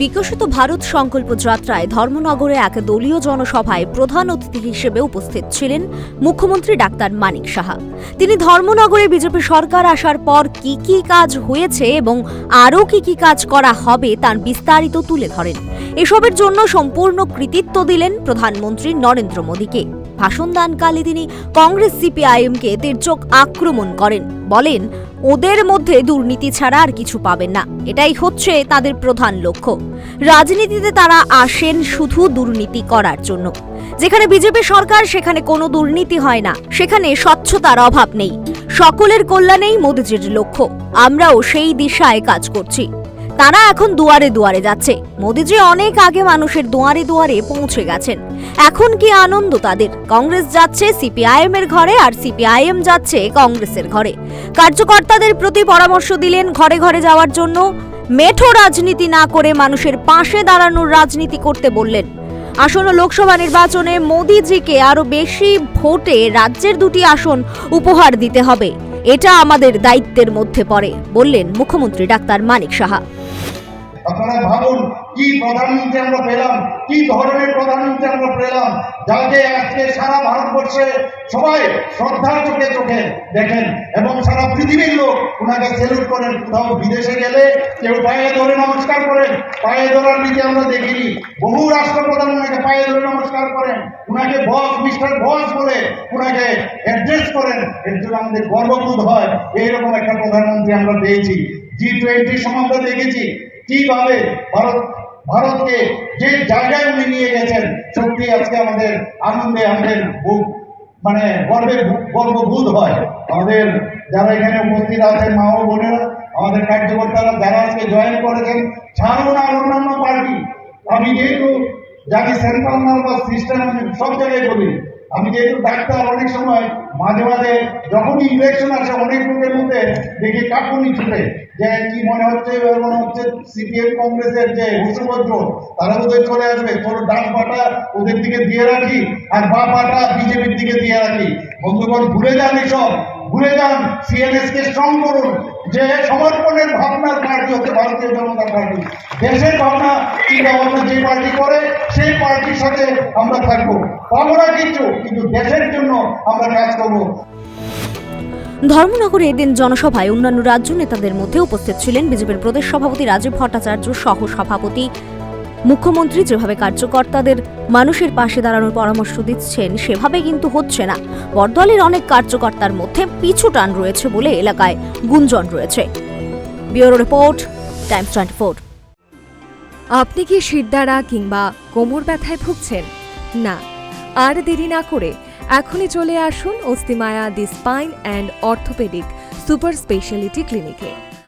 বিকশিত ভারত সংকল্প যাত্রায় ধর্মনগরে এক দলীয় জনসভায় প্রধান অতিথি হিসেবে উপস্থিত ছিলেন মুখ্যমন্ত্রী ডাক্তার মানিক সাহা। তিনি ধর্মনগরে বিজেপি সরকার আসার পর কি কি কাজ হয়েছে এবং আরও কি কি কাজ করা হবে তার বিস্তারিত তুলে ধরেন। এসবের জন্য সম্পূর্ণ কৃতিত্ব দিলেন প্রধানমন্ত্রী নরেন্দ্র মোদীকে। ভাষণ দানকালে তিনি কংগ্রেস সিপিআইএমকে তির্যক আক্রমণ করেন। বলেন, ওদের মধ্যে দুর্নীতি ছাড়া আর কিছু পাবেন না। এটাই হচ্ছে তাদের প্রধান লক্ষ্য। রাজনীতিতে তারা আসেন শুধু দুর্নীতি করার জন্য। যেখানে বিজেপি সরকার, সেখানে কোনো দুর্নীতি হয় না। সেখানে স্বচ্ছতার অভাব নেই। সকলের কল্যাণেই মোদীজির লক্ষ্য। আমরাও সেই দিশায় কাজ করছি। তারা এখন দুয়ারে দুয়ারে যাচ্ছে। মোদিজি অনেক আগে মানুষের দুয়ারে দুয়ারে পৌঁছে গেছেন। এখন কি আনন্দ তাদের? কংগ্রেস যাচ্ছে সিপিআইএম এর ঘরে আর সিপিআইএম যাচ্ছে কংগ্রেসের ঘরে। কার্যকর্তাদের প্রতি পরামর্শ দিলেন ঘরে ঘরে যাওয়ার জন্য। মেঠো রাজনীতি না করে মানুষের পাশে দাঁড়ানোর রাজনীতি করতে বললেন। আসন্ন লোকসভা নির্বাচনে মোদিজিকে আরও বেশি ভোটে রাজ্যের দুটি আসন উপহার দিতে হবে। এটা আমাদের দায়িত্বের মধ্যে পড়ে, বললেন মুখ্যমন্ত্রী ডাক্তার মানিক সাহা। আপনারা ভাবুন, কি প্রধানমন্ত্রী আমরা পেলাম, কি ধরনের প্রধানমন্ত্রী আমরা পেলাম, যাকে আজকে সারা ভারতবর্ষে সবাই শ্রদ্ধার চোখে চোখে দেখেন এবং সারা পৃথিবীর লোক ওনাকে সেলুট করেন। কোথাও বিদেশে গেলে কেউ পায়ে ধরে নমস্কার করেন, পায়ে ধরার নীতি আমরা দেখিনি। বহু রাষ্ট্রপ্রধান ওনাকে পায়ে ধরে নমস্কার করেন। ওনাকে বস মিস্টার বস বলে ওনাকে অ্যাড্রেস করেন। এর জন্য আমাদের গর্ববোধ হয়, এইরকম একটা প্রধানমন্ত্রী আমরা পেয়েছি। জি টোয়েন্টি সম্বন্ধে দেখেছি। কীভাবে ভারত ভারতকে যে জায়গায় উনি নিয়ে গেছেন, সত্যি আজকে আমাদের আনন্দে আমাদের বুক মানে গর্বের বু- গর্ববোধ হয়। আমাদের যারা এখানে উপস্থিত আছেন মা ও বোনেরা, আমাদের কার্যকর্তারা যারা আজকে জয়েন করেছেন, ছাড়ুন আর অন্যান্য পার্টি আমি যেহেতু জানি সেন্ট্রাল নার্ভাস সিস্টেম সব জায়গায় বলি। আমি যেহেতু ডাক্তার অনেক সময়, মাঝে মাঝে যখনই ইলেকশন আসে, অনেক লোকের মধ্যে দেখি কাকুনি ছুটে। যে কি মনে হচ্ছে, এবার মনে হচ্ছে সিপিএম কংগ্রেসের যে হুসুভদ্র তারা বোধহয় চলে আসবে। তোর ডান পাটা ওদের দিকে দিয়ে রাখি, আর বা পাটা বিজেপির দিকে দিয়ে রাখি। বন্ধুগণ, ভুলে যান এসব। ভুলে যান সিএনএস কে স্ট্রং করুন। যে সমর্পণের ভাবনার পার্টি হচ্ছে ভারতীয় জনতা পার্টি। দেশের ভাবনা চিন্তা ভাবনা যে পার্টি করে, সেই পার্টির সাথে আমরা থাকব। না কিছু, কিন্তু দেশের জন্য আমরা কাজ করব। ধর্মনগরে এদিন জনসভায় অন্যান্য রাজ্য নেতাদের মধ্যে উপস্থিত ছিলেন বিজেপির প্রদেশ সভাপতি রাজীব ভট্টাচার্য, সহ সভাপতি মুখ্যমন্ত্রী যেভাবে কার্যকর্তাদের মানুষের পাশে দাঁড়ানোর পরামর্শ দিচ্ছেন, সেভাবে কিন্তু হচ্ছে না। বরদলের অনেক কার্যকর্তার মধ্যে পিছু টান রয়েছে বলে এলাকায় গুঞ্জন রয়েছে। Bureau report, Times twenty four. আপনি কি শিরদাঁড়া কিংবা কোমর ব্যথায় ভুগছেন? না। আর দেরি না করে এখনই চলে আসুন Asthimaya the spine and orthopaedic super speciality ক্লিনিকে।